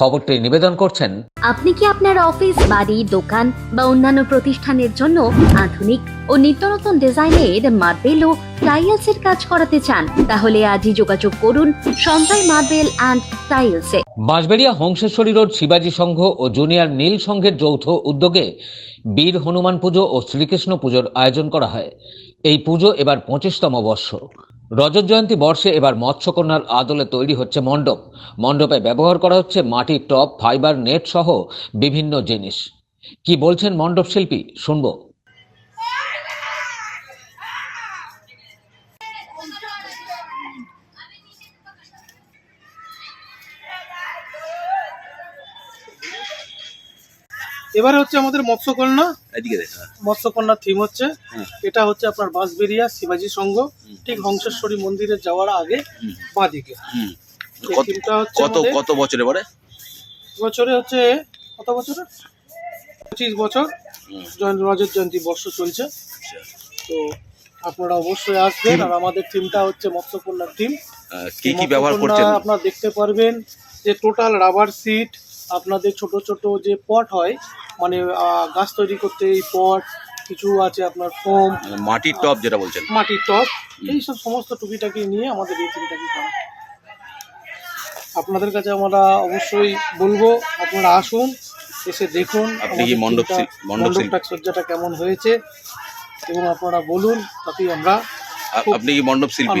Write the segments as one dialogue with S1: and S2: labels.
S1: খবরটি নিবেদন করছেন
S2: আপনি কি আপনার অফিস বাড়ি দোকান বা অন্যান্য প্রতিষ্ঠানের জন্য আধুনিক ও নিত্য নতুন ডিজাইনের মার্বেল ও টাইলস এর কাজ করাতে চান? তাহলে আজই যোগাযোগ করুন সঞ্জয় মার্বেল অ্যান্ড টাইলসে।
S1: বাঁশবেড়িয়া হংসেশ্বরী রোড শিবাজী সংঘ ও জুনিয়র নীল সংঘের যৌথ উদ্যোগে বীর হনুমান পুজো ও শ্রীকৃষ্ণ পুজোর আয়োজন করা হয়। এই পুজো এবার পঁচিশতম বর্ষ। রজত জয়ন্তী বর্ষে এবার মৎস্যকন্যার আদলে তৈরি হচ্ছে মণ্ডপ। মণ্ডপে ব্যবহার করা হচ্ছে মাটির টপ ফাইবার, নেট সহ বিভিন্ন জিনিস। কি বলছেন মণ্ডপ শিল্পী? শুনব।
S3: এবারে হচ্ছে আমাদের মৎস্যকন্যা।
S4: এদিকে দেখ হ্যাঁ।
S3: মৎস্যকন্যা থিম হচ্ছে। এটা হচ্ছে আপনার বাঁশবেরিয়া শিবাজি সংঘ। ঠিক হংসেশ্বরী মন্দিরে যাওয়ার আগে। বাঁদিকে থিমটা হচ্ছে
S4: কত কত বছরে পরে?
S3: বছরে হচ্ছে কত বছরে? পঁচিশ বছর। রজত জয়ন্তী বর্ষ চলছে। তো আপনারা অবশ্যই আসবেন। আর আমাদের থিমটা হচ্ছে মৎস্যকন্যার
S4: থিম কি কি ব্যবহার করছেন?
S3: আপনারা দেখতে পারবেন যে টোটাল রাবার সিট আপনাদের ছোট ছোট যে পট হয় মানে গাছ তৈরি করতে এই পট কিছু আছে আপনার ফোম
S4: মানে মাটির টপ যেটা বলছেন।
S3: মাটির টপ এইসব সমস্ত টুকিটাকি নিয়ে আমাদের এই টিমটাকে করা। আপনাদের কাছে আমরা অবশ্যই বলব আপনারা আসুন এসে দেখুন
S4: আপনি কি মণ্ডপ?
S3: মণ্ডপটা সজ্জাটা কেমন হয়েছে এবং আপনারা বলুন তাতেই আমরা
S4: আপনি কি মণ্ডপ শিল্পী?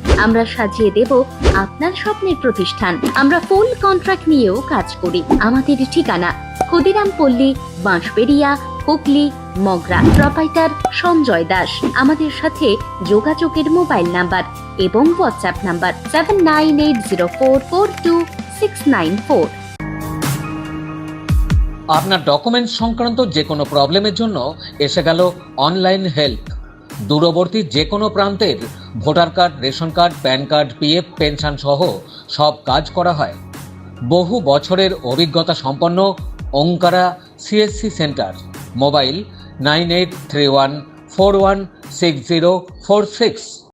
S2: আমরা সাজিয়ে দেব আপনার স্বপ্নের প্রতিষ্ঠান। আমরা ফুল কন্ট্রাক্ট নিয়েও কাজ করি। আমাদের ঠিকানা ক্ষুদিরাম পল্লী, বাঁশবেড়িয়া, হুগলি, মগরা। প্রপাইটার সঞ্জয় দাস। আমাদের সাথে যোগাযোগের মোবাইল নাম্বার এবং WhatsApp number seven nine eight zero four four two six nine four.
S1: আপনার ডকুমেন্ট সংক্রান্ত যে কোনো প্রবলেমের জন্য এসে গেল অনলাইন হেল্প। দূরবর্তী যে কোনো প্রান্তের voter card, ration card, pan card, PF, pension সহ সব কাজ করা হয়। বহু বছরের অভিজ্ঞতা সম্পন্ন Onkara CSC centre. Mobile nine eight three one four one six zero four six.